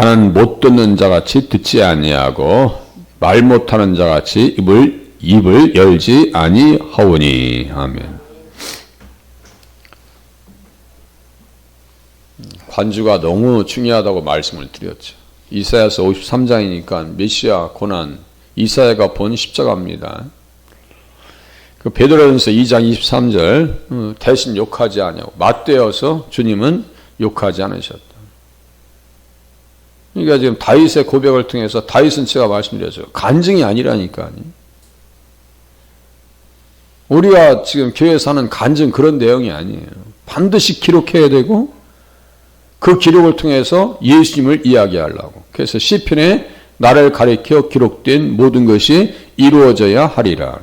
나는 못 듣는 자같이 듣지 아니하고 말 못하는 자같이 입을 입을 열지 아니하오니 아멘. 관주가 너무 중요하다고 말씀을 드렸죠. 이사야서 53장이니까 메시아 고난 이사야가 본 십자가입니다. 그 베드로전서 2장 23절 어, 대신 욕하지 아니하고 맞대어서 주님은 욕하지 않으셨다. 그러니까 지금 다윗의 고백을 통해서 다윗은 제가 말씀드렸죠. 간증이 아니라니까. 우리가 지금 교회에서 하는 간증 그런 내용이 아니에요. 반드시 기록해야 되고 그 기록을 통해서 예수님을 이야기하려고. 그래서 시편에 나를 가리켜 기록된 모든 것이 이루어져야 하리라.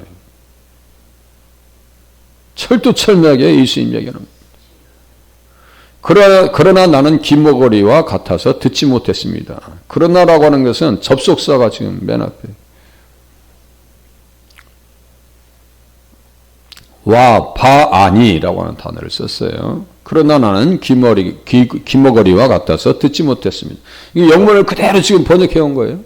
철두철미하게 예수님 얘기합니다. 그러나, 그러나 나는 김목걸이와 같아서 듣지 못했습니다. 그러나라고 하는 것은 접속사가 지금 맨 앞에. 와, 바, 아니라고 하는 단어를 썼어요. 그러나 나는 귀머리, 귀, 귀머거리와 같아서 듣지 못했습니다. 이 영문을 그대로 지금 번역해 온 거예요.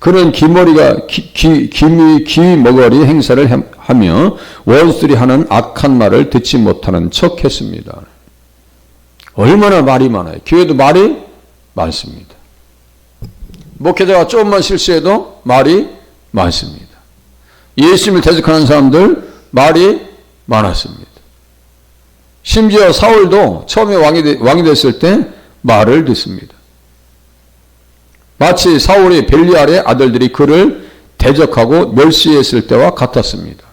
그는 귀머리가, 귀, 귀, 귀, 귀머거리 행사를 하며 원수들이 하는 악한 말을 듣지 못하는 척 했습니다. 얼마나 말이 많아요. 교회도 말이 많습니다. 목회자가 조금만 실수해도 말이 많습니다. 예수님을 대적하는 사람들 말이 많았습니다. 심지어 사울도 처음에 왕이, 되, 왕이 됐을 때 말을 듣습니다. 마치 사울의 벨리알의 아들들이 그를 대적하고 멸시했을 때와 같았습니다.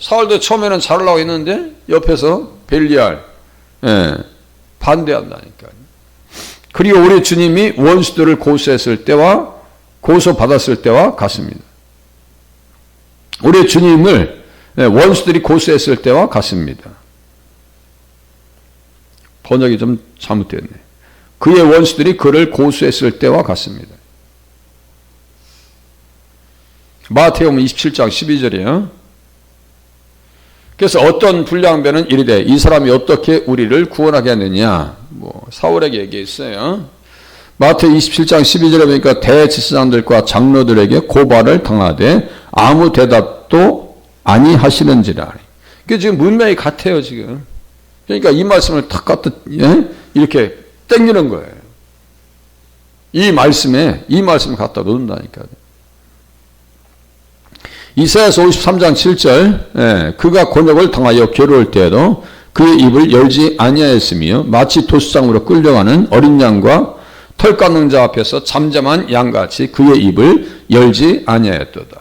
사울도 처음에는 잘하려고 했는데 옆에서 벨리알 예, 반대한다니까요. 그리고 우리 주님이 원수들을 고소했을 때와 고소받았을 때와 같습니다. 우리 주님을 예, 원수들이 고소했을 때와 같습니다. 번역이 좀 잘못됐네. 그의 원수들이 그를 고소했을 때와 같습니다. 마태복음 27장 12절이에요. 그래서 어떤 불량배는 이르되 이 사람이 어떻게 우리를 구원하게 하느냐. 뭐 사울에게 얘기했어요. 마태 27장 12절에 보니까 대지사장들과 장로들에게 고발을 당하되 아무 대답도 아니 하시는지라. 그 지금 문맥이 같아요 지금. 그러니까 이 말씀을 탁 갖다 예? 이렇게 땡기는 거예요. 이 말씀에 이 말씀을 갖다 놓는다니까요. 이사야서 53장 7절 예, 그가 곤욕을 당하여 괴로울 때에도 그의 입을 열지 아니하였으며 마치 도수장으로 끌려가는 어린 양과 털 깎는 자 앞에서 잠잠한 양같이 그의 입을 열지 아니하였도다.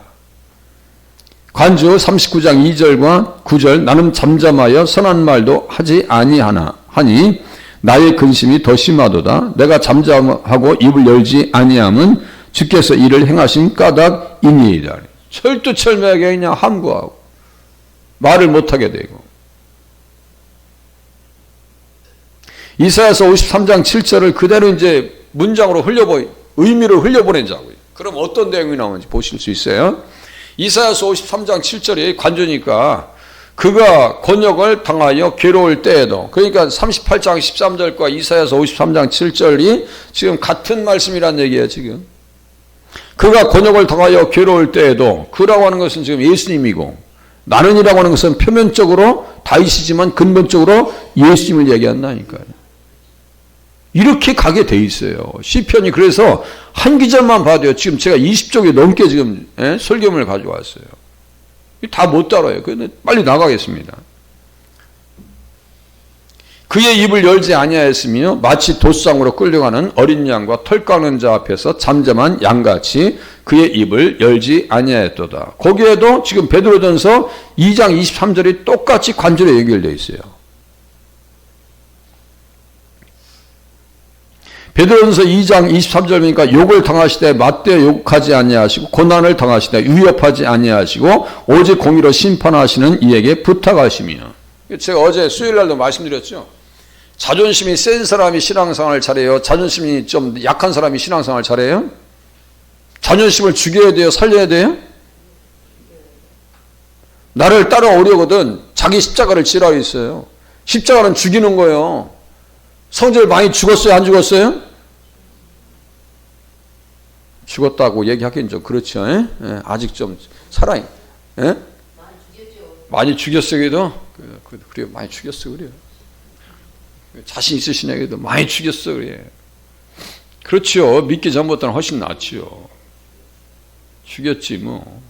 관주 39장 2절과 9절 나는 잠잠하여 선한 말도 하지 아니하나 하니 나의 근심이 더 심하도다. 내가 잠잠하고 입을 열지 아니함은 주께서 이를 행하신 까닭이니이다. 철두철미하게 그냥 함구하고 말을 못하게 되고 이사야서 53장 7절을 그대로 이제 문장으로 흘려보 의미를 흘려보내자고요. 그럼 어떤 내용이 나오는지 보실 수 있어요. 이사야서 53장 7절이 관조니까 그가 권역을 당하여 괴로울 때에도 그러니까 38장 13절과 이사야서 53장 7절이 지금 같은 말씀이란 얘기예요, 지금. 그가 권역을 당하여 괴로울 때에도 그라고 하는 것은 지금 예수님이고 나는이라고 하는 것은 표면적으로 다윗이지만 근본적으로 예수님을 얘기한다니까요. 이렇게 가게 돼 있어요. 시편이 그래서 한 기절만 봐도요. 지금 제가 20쪽이 넘게 지금 예? 설교문을 가져왔어요. 다 못 따라요. 근데 빨리 나가겠습니다. 그의 입을 열지 아니하였으며 마치 도상으로 끌려가는 어린 양과 털 깎는 자 앞에서 잠잠한 양같이 그의 입을 열지 아니하였도다. 거기에도 지금 베드로전서 2장 23절이 똑같이 관절에 연결되어 있어요. 베드로전서 2장 23절 보니까 욕을 당하시되 맞대 욕하지 아니하시고 고난을 당하시되 위협하지 아니하시고 오직 공의로 심판하시는 이에게 부탁하시며 제가 어제 수요일 날도 말씀드렸죠. 자존심이 센 사람이 신앙생활을 잘해요. 자존심이 좀 약한 사람이 신앙생활을 잘해요. 자존심을 죽여야 돼요. 살려야 돼요. 나를 따라오려거든 자기 십자가를 지라고 있어요. 십자가는 죽이는 거예요. 성질 많이 죽었어요? 안 죽었어요? 죽었다고 얘기하기는 좀 그렇죠. 예? 예, 아직 좀 살아. 예? 많이 죽였죠. 많이 죽였어 그래도 그, 그, 그래요 많이 죽였어 그래요. 자신 있으신 에게도 많이 죽였어 그래. 그렇죠. 믿기 전보다는 훨씬 낫지요. 죽였지 뭐.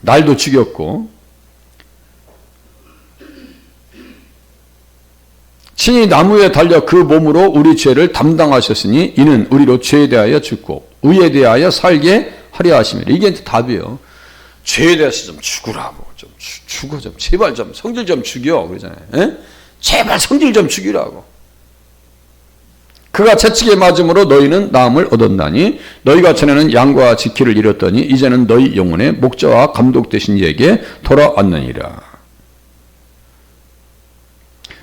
날도 죽였고 친히 나무에 달려 그 몸으로 우리 죄를 담당하셨으니 이는 우리로 죄에 대하여 죽고 의에 대하여 살게 하려 하심이라. 이게 답이에요. 죄에 대해서 좀 죽으라고 죽어 좀 제발 좀 성질 좀 죽여 그러잖아요. 예? 제발 성질 좀 죽이라고. 그가 채찍에 맞음으로 너희는 나음을 얻었나니 너희가 전에는 양과 지키를 잃었더니 이제는 너희 영혼의 목자와 감독 되신 이에게 돌아왔느니라.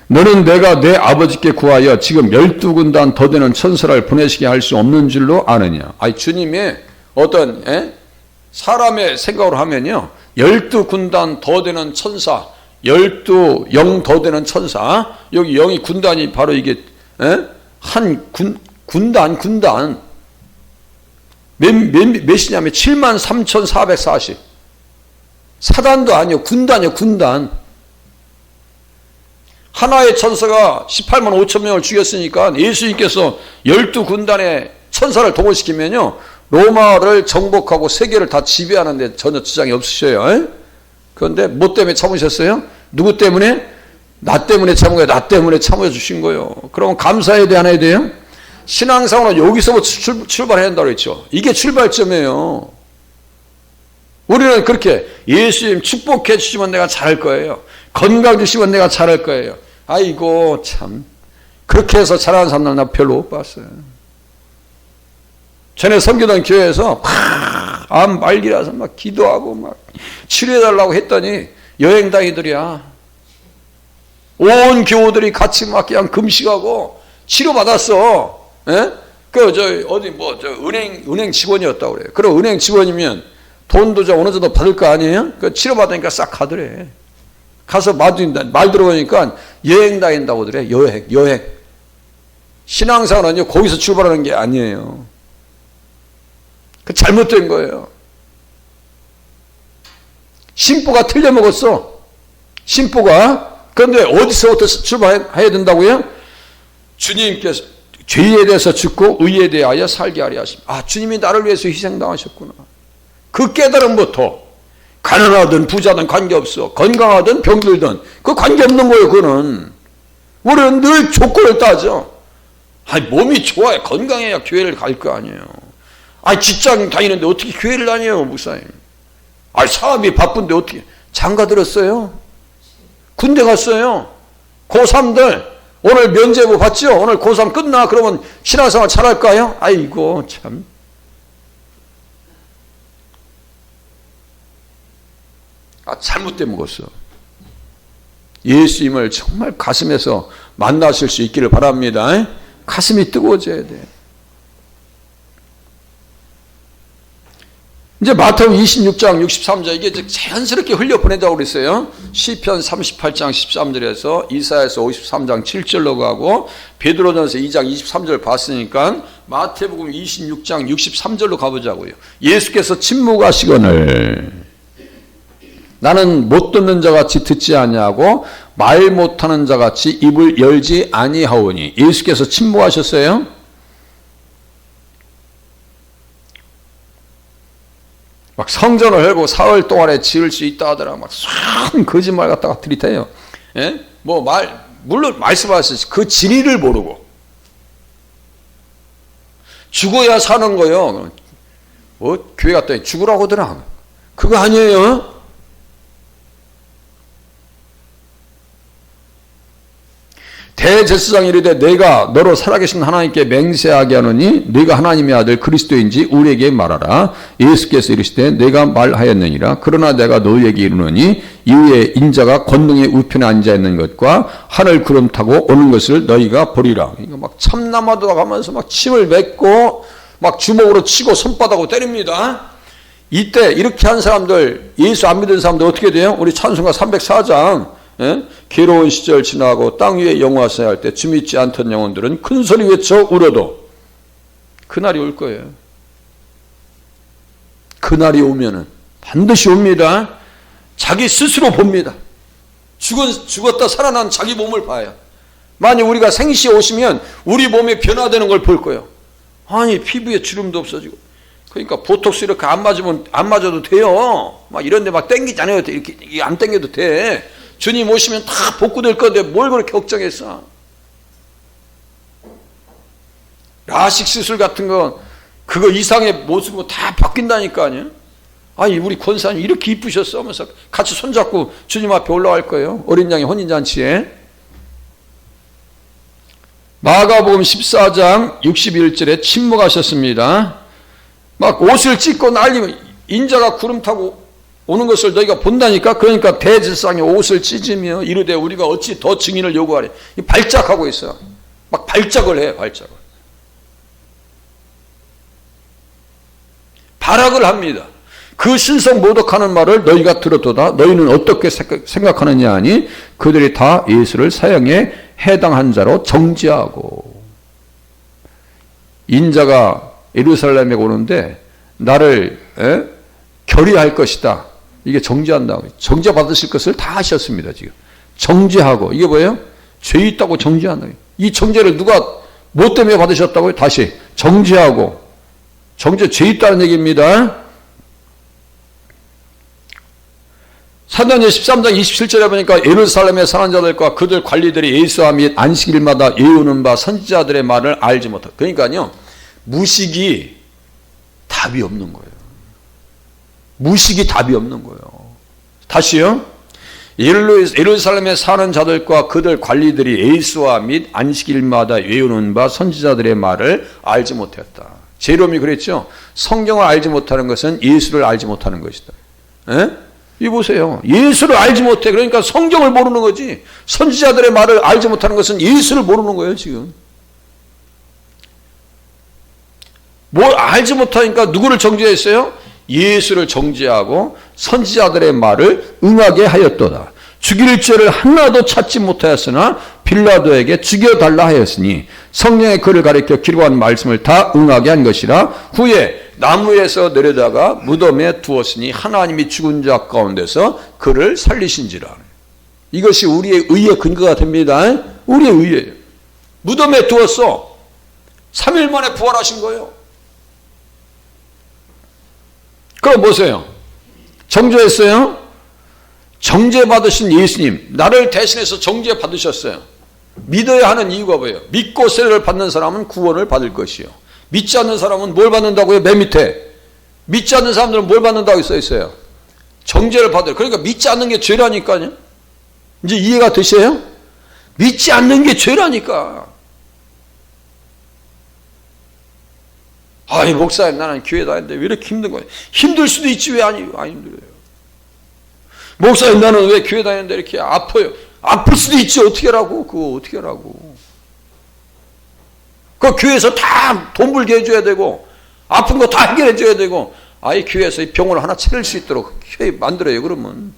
너는 내가 내 아버지께 구하여 지금 열두 군단 더 되는 천사를 보내시게 할 수 없는 줄로 아느냐. 아니 주님의 어떤 예? 사람의 생각으로 하면요. 열두 군단 더 되는 천사, 열두 영 더 되는 천사. 여기 영이 군단이 바로 이게 예? 한 군, 군단 군단 몇, 몇, 몇이냐면 7만 3,440 사단도 아니요 군단이요 군단 하나의 천사가 18만 5천 명을 죽였으니까 예수님께서 열두 군단의 천사를 동원시키면요 로마를 정복하고 세계를 다 지배하는데 전혀 지장이 없으셔요. 에? 그런데 뭐 때문에 참으셨어요? 누구 때문에? 나 때문에 참은 거예요. 나 때문에 참아 주신 거예요. 그러면 돼, 안 해야 돼요? 신앙생활은 여기서부터 출, 출발해야 한다고 했죠. 이게 출발점이에요. 우리는 그렇게 예수님 축복해 주시면 내가 잘할 거예요. 건강 주시면 내가 잘할 거예요. 아이고 참 그렇게 해서 잘하는 사람들 나 별로 못 봤어요. 전에 섬기던 교회에서 막암 말기라서 막 기도하고 막 치료해달라고 했더니 여행다니들이야. 온 교우들이 같이 막 그냥 금식하고 치료받았어. 예? 그 저 어디 뭐 저 은행 은행 직원이었다고 그래. 그럼 은행 직원이면 돈도 좀 어느 정도 받을 거 아니에요? 그 치료받으니까 싹 가더래. 가서 말, 말 들어보니까 여행 다닌다고 그래. 여행, 여행. 신앙생활은요, 거기서 출발하는 게 아니에요. 그 잘못된 거예요. 심보가 틀려먹었어. 심보가. 그런데 어디서부터 출발해야 된다고요? 주님께서 죄에 대해서 죽고 의에 대하여 살게 하려 하십니다. 아, 주님이 나를 위해서 희생당하셨구나. 그 깨달음부터 가난하든 부자든 관계없어. 건강하든 병들든 그 관계없는 거예요, 그거는. 우리는 늘 조건을 따져. 아니, 몸이 좋아야 건강해야 교회를 갈 거 아니에요. 아니, 직장 다니는데 어떻게 교회를 다녀요, 목사님? 아니, 사업이 바쁜데 어떻게 장가 들었어요? 군대 갔어요. 고3들 오늘 면제부 봤죠? 오늘 고3 끝나 그러면 신앙생활 잘할까요? 아이고 참. 아, 잘못돼 먹었어. 예수님을 정말 가슴에서 만나실 수 있기를 바랍니다. 가슴이 뜨거워져야 돼. 이제 마태복음 26장 63절 이게 자연스럽게 흘려 보내자고 그랬어요. 시편 38장 13절에서 이사야서 53장 7절로 가고 베드로전서 2장 23절 봤으니까 마태복음 26장 63절로 가보자고요. 예수께서 침묵하시거늘 나는 못 듣는 자 같이 듣지 아니하고 말 못하는 자 같이 입을 열지 아니하오니 예수께서 침묵하셨어요. 막 성전을 열고 사흘 동안에 지을 수 있다 하더라. 막 ሷ한 거짓말 갖다가 들이대요. 예? 뭐 말, 물론 말씀하셨지. 그 진리를 모르고. 죽어야 사는 거요. 뭐, 교회 갔더니 죽으라고 하더라. 그거 아니에요. 대제사장이 이르되 내가 너로 살아계신 하나님께 맹세하게 하노니 네가 하나님의 아들 그리스도인지 우리에게 말하라. 예수께서 이르시되 내가 말하였느니라. 그러나 내가 너희에게 이르노니 이후에 인자가 권능의 우편에 앉아 있는 것과 하늘 구름 타고 오는 것을 너희가 보리라. 이거 막 참나마도 가면서 막 침을 뱉고 막 주먹으로 치고 손바닥으로 때립니다. 이때 이렇게 한 사람들 예수 안 믿은 사람들 어떻게 돼요? 우리 찬송가 304장 예? 괴로운 시절 지나고 땅 위에 영화사야 할때 주 믿지 않던 영혼들은 큰 소리 외쳐 울어도 그날이 올 거예요. 그날이 오면은 반드시 옵니다. 자기 스스로 봅니다. 죽은, 죽었다 살아난 자기 몸을 봐요. 만약 우리가 생시에 오시면 우리 몸에 변화되는 걸 볼 거예요. 아니, 피부에 주름도 없어지고. 그러니까 보톡스 이렇게 안 맞으면 안 맞아도 돼요. 막 이런 데 막 땡기잖아요. 이렇게 안 땡겨도 돼. 주님 오시면 다 복구될 건데 뭘 그렇게 걱정했어? 라식 수술 같은 거 그거 이상의 모습으로 다 바뀐다니까요. 아니 우리 권사님 이렇게 이쁘셨어 하면서 같이 손잡고 주님 앞에 올라갈 거예요. 어린 양의 혼인잔치에. 마가복음 14장 61절에 침묵하셨습니다. 막 옷을 찢고 난리면 인자가 구름 타고 오는 것을 너희가 본다니까? 그러니까 대제사장이 옷을 찢으며 이르되 우리가 어찌 더 증인을 요구하래 이 발작하고 있어. 막 발작을 해 발작을. 발악을 합니다. 그 신성 모독하는 말을 너희가 들었도다. 너희는 어떻게 생각하느냐 하니 그들이 다 예수를 사형에 해당한 자로 정지하고. 인자가 예루살렘에 오는데 나를 에? 결의할 것이다. 이게 정죄한다고. 정죄 받으실 것을 다 하셨습니다, 지금. 정죄하고. 이게 뭐예요? 죄 있다고 정죄한다. 이 정죄를 누가 뭐 때문에 받으셨다고요? 다시. 정죄하고. 정죄 죄 있다는 얘기입니다. 사도행전 13장 27절에 보니까 예루살렘의 사는 자들과 그들 관리들이 예수와 및 안식일마다 예우는 바 선지자들의 말을 알지 못하. 그러니까요. 무식이 답이 없는 거예요. 무식이 답이 없는 거예요. 다시요. 예루살렘에 사는 자들과 그들 관리들이 예수와 및 안식일마다 외우는 바 선지자들의 말을 알지 못했다. 제롬이 그랬죠. 성경을 알지 못하는 것은 예수를 알지 못하는 것이다. 에? 이 보세요. 예수를 알지 못해. 그러니까 성경을 모르는 거지. 선지자들의 말을 알지 못하는 것은 예수를 모르는 거예요, 지금. 뭘 알지 못하니까 누구를 정죄했어요? 예수를 정죄하고 선지자들의 말을 응하게 하였도다. 죽일 죄를 하나도 찾지 못하였으나 빌라도에게 죽여달라 하였으니 성령의 그를 가리켜 기록한 말씀을 다 응하게 한 것이라 후에 나무에서 내려다가 무덤에 두었으니 하나님이 죽은 자 가운데서 그를 살리신지라. 이것이 우리의 의의 근거가 됩니다. 우리의 의예요. 무덤에 두었어. 3일 만에 부활하신 거예요. 그럼 보세요. 정죄했어요? 정죄 받으신 예수님, 나를 대신해서 정죄 받으셨어요. 믿어야 하는 이유가 뭐예요? 믿고 세례를 받는 사람은 구원을 받을 것이요. 믿지 않는 사람은 뭘 받는다고요? 맨 밑에. 믿지 않는 사람들은 뭘 받는다고 써 있어요? 정죄를 받을. 그러니까 믿지 않는 게 죄라니까요. 이제 이해가 되세요? 믿지 않는 게 죄라니까. 아이 목사님 나는 교회 다니는데 왜 이렇게 힘든 거예요? 힘들 수도 있지 왜안안 힘들어요? 목사님 나는 왜 교회 다니는데 이렇게 아파요? 아플 수도 있지 어떻게 하라고 그거 어떻게 하라고? 그 교회에서 다 돈 벌게 해줘야 되고 아픈 거 다 해결해 줘야 되고 아이 교회에서 병원을 하나 차릴 수 있도록 만들어요 그러면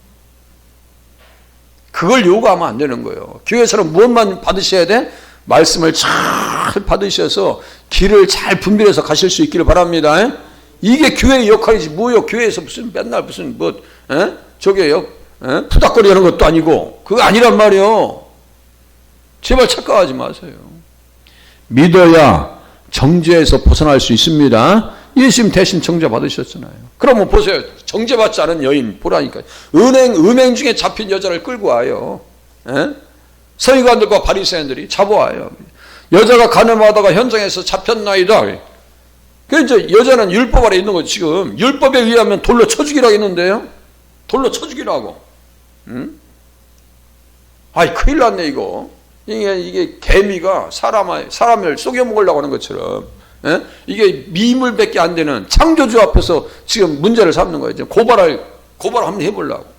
그걸 요구하면 안 되는 거예요. 교회에서는 무엇만 받으셔야 돼? 말씀을 잘 받으셔서 길을 잘 분별해서 가실 수 있기를 바랍니다. 이게 교회의 역할이지 뭐요? 교회에서 무슨 맨날 무슨 뭐 에? 저게요? 에? 푸닥거리 하는 것도 아니고 그거 아니란 말이요. 제발 착각하지 마세요. 믿어야 정죄에서 벗어날 수 있습니다. 예수님 대신 정죄 받으셨잖아요. 그러면 보세요. 정죄 받지 않은 여인 보라니까 은행 음행 중에 잡힌 여자를 끌고 와요. 에? 서기관들과 바리새인들이 잡아와요. 여자가 가늠하다가 현장에서 잡혔나이다. 그 이제 여자는 율법 아래 있는 거 지금 율법에 의하면 돌로 쳐 죽이라고 했는데요. 돌로 쳐 죽이라고. 응? 아이 큰일 났네 이거. 이게 이게 개미가 사람 사람을 속여 먹으려고 하는 것처럼 에? 이게 미물밖에 안 되는 창조주 앞에서 지금 문제를 삼는 거예요. 고발할 고발 한번 해보려고.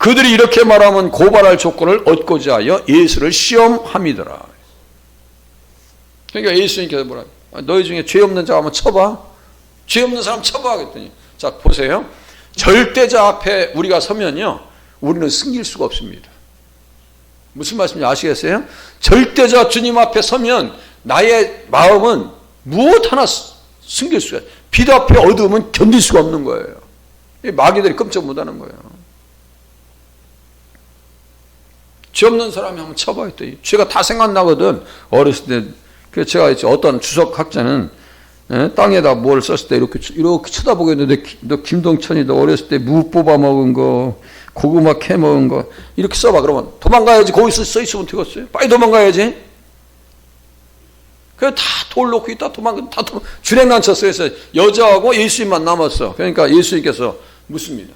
그들이 이렇게 말하면 고발할 조건을 얻고자 하여 예수를 시험함이더라. 그러니까 예수님께서 뭐라 너희 중에 죄 없는 자 한번 쳐봐. 죄 없는 사람 쳐봐. 그랬더니 자 보세요. 절대자 앞에 우리가 서면요. 우리는 숨길 수가 없습니다. 무슨 말씀인지 아시겠어요? 절대자 주님 앞에 서면 나의 마음은 무엇 하나 쓰- 숨길 수가 빛 앞에 어두움은 견딜 수가 없는 거예요. 이 마귀들이 끔찍 못하는 거예요. 죄 없는 사람이 한번 쳐봐요. 또. 죄가 다 생각나거든. 어렸을 때. 그 제가 이제 어떤 주석 학자는 예? 땅에다 뭘 썼을 때 이렇게 쳐- 이렇게 쳐다보고 있는데 기- 너 김동천이 너 어렸을 때 무 뽑아 먹은 거 고구마 캐 먹은 거 이렇게 써봐 그러면 도망가야지 거기서 써 있으면 되겠어요 빨리 도망가야지 그래 다 돌 놓고 있다 도망가 다 도망 쳤어요 그래서 여자하고 예수님만 남았어 그러니까 예수님께서 묻습니다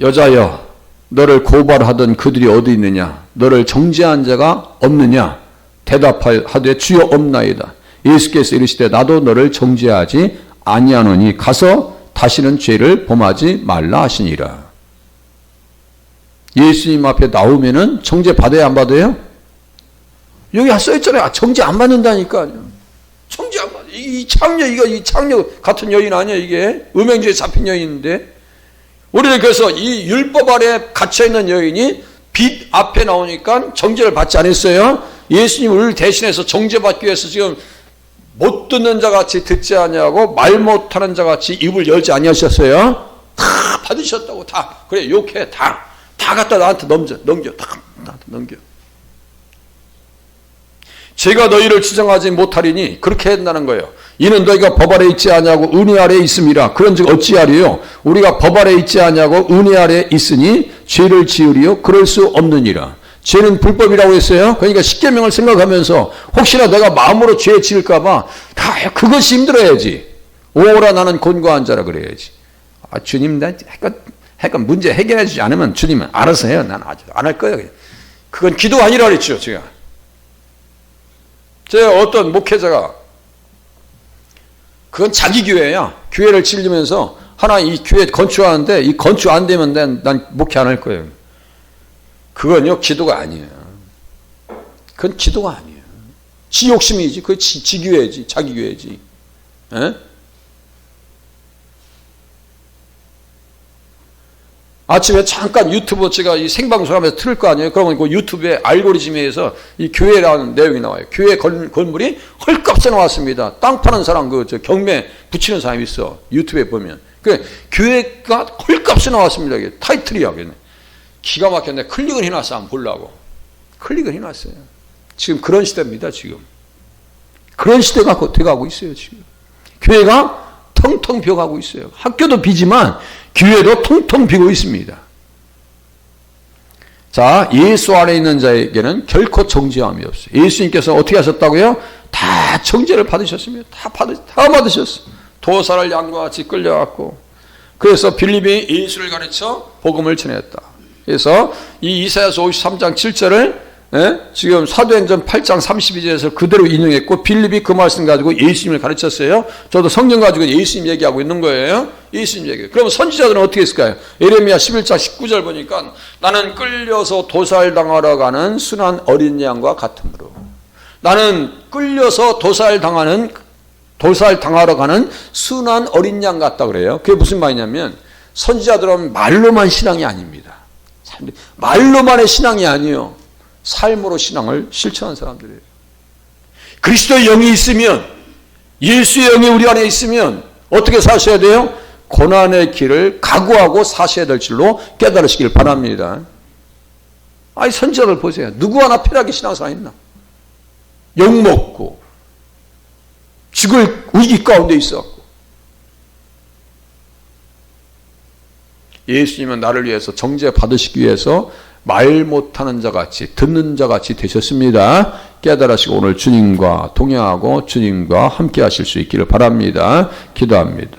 여자여 너를 고발하던 그들이 어디 있느냐? 너를 정죄한 자가 없느냐? 대답하되 주여 없나이다. 예수께서 이르시되 나도 너를 정죄하지 아니하노니 가서 다시는 죄를 범하지 말라 하시니라. 예수님 앞에 나오면은 정죄 받아야 안 받아요? 여기 써 있잖아요. 정죄 안 받는다니까요. 정죄 안 받아 이, 이 창녀 이거 이 창녀 같은 여인 아니야 이게? 음행죄에 잡힌 여인인데 우리는 그래서 이 율법 아래 갇혀 있는 여인이 빛 앞에 나오니까 정죄를 받지 않았어요. 예수님 우리를 대신해서 정죄받기 위해서 지금 못 듣는 자 같이 듣지 아니하고 말 못하는 자 같이 입을 열지 아니하셨어요. 다 받으셨다고 다 그래 욕해 다 다 갖다 나한테 넘겨 넘겨 다 나한테 넘겨. 제가 너희를 지정하지 못하리니 그렇게 한다는 거예요. 이는 너희가 법 아래 있지 아니하고 은혜 아래 있음이라. 그런즉 어찌하리요? 우리가 법 아래 있지 아니하고 은혜 아래 있으니 죄를 지으리요? 그럴 수 없느니라. 죄는 불법이라고 했어요. 그러니까 십계명을 생각하면서 혹시나 내가 마음으로 죄 지을까 봐 다 그것이 힘들어야지. 오라 나는 곤고한 자라 그래야지. 아, 주님 나 약간 약간 문제 해결해 주지 않으면 주님은 알아서 해요. 난 아직 안할 거예요. 그건 기도 아니라 그랬죠, 제가. 제 어떤 목회자가 그건 자기 교회야. 교회를 지으면서 하나 이 교회 건축하는데 이 건축 안 되면 난, 난 목회 안 할 거예요. 그건요 기도가 아니에요. 그건 기도가 아니에요. 지 욕심이지. 그 지, 지 교회지. 자기 교회지. 에? 아침에 잠깐 유튜브 제가 이 생방송하면서 틀을 거 아니에요. 그러면 그 유튜브에 알고리즘에 의해서 이 교회라는 내용이 나와요. 교회 건, 건물이 헐값에 나왔습니다. 땅 파는 사람 그 저 경매 붙이는 사람이 있어. 유튜브에 보면. 그 교회가 헐값에 나왔습니다. 이게 타이틀이야. 그게. 기가 막혔네. 클릭을 해놨어. 한번 보려고. 클릭을 해놨어요. 지금 그런 시대입니다. 지금. 그런 시대가 곧 돼가고 있어요. 지금. 교회가 텅텅 비어가고 있어요. 학교도 비지만 교회도 텅텅 비고 있습니다. 자, 예수 안에 있는 자에게는 결코 정죄함이 없어요. 예수님께서 어떻게 하셨다고요? 다 정죄를 받으셨습니다. 다 받으, 다 받으셨어. 도사를 양과 같이 끌려갔고, 그래서 빌립이 예수를 가르쳐 복음을 전했다. 그래서 이 이사야서 53장 7절을 예? 지금 사도행전 8장 32절에서 그대로 인용했고 빌립이 그 말씀 가지고 예수님을 가르쳤어요. 저도 성경 가지고 예수님 얘기하고 있는 거예요. 예수님 얘기. 그럼 선지자들은 어떻게 했을까요? 에레미야 11장 19절 보니까 나는 끌려서 도살당하러 가는 순한 어린 양과 같으므로 나는 끌려서 도살당하는 도살당하러 가는 순한 어린 양 같다 그래요. 그게 무슨 말이냐면 선지자들은 말로만 신앙이 아닙니다. 말로만의 신앙이 아니에요. 삶으로 신앙을 실천한 사람들이에요. 그리스도의 영이 있으면 예수의 영이 우리 안에 있으면 어떻게 사셔야 돼요? 고난의 길을 각오하고 사셔야 될 줄로 깨달으시길 바랍니다. 아니 선지자들 보세요. 누구 하나 편하게 신앙생활 했나? 욕먹고 죽을 위기 가운데 있었고 예수님은 나를 위해서 정죄 받으시기 위해서 말 못하는 자 같이 듣는 자 같이 되셨습니다. 깨달으시고 오늘 주님과 동행하고 주님과 함께 하실 수 있기를 바랍니다. 기도합니다.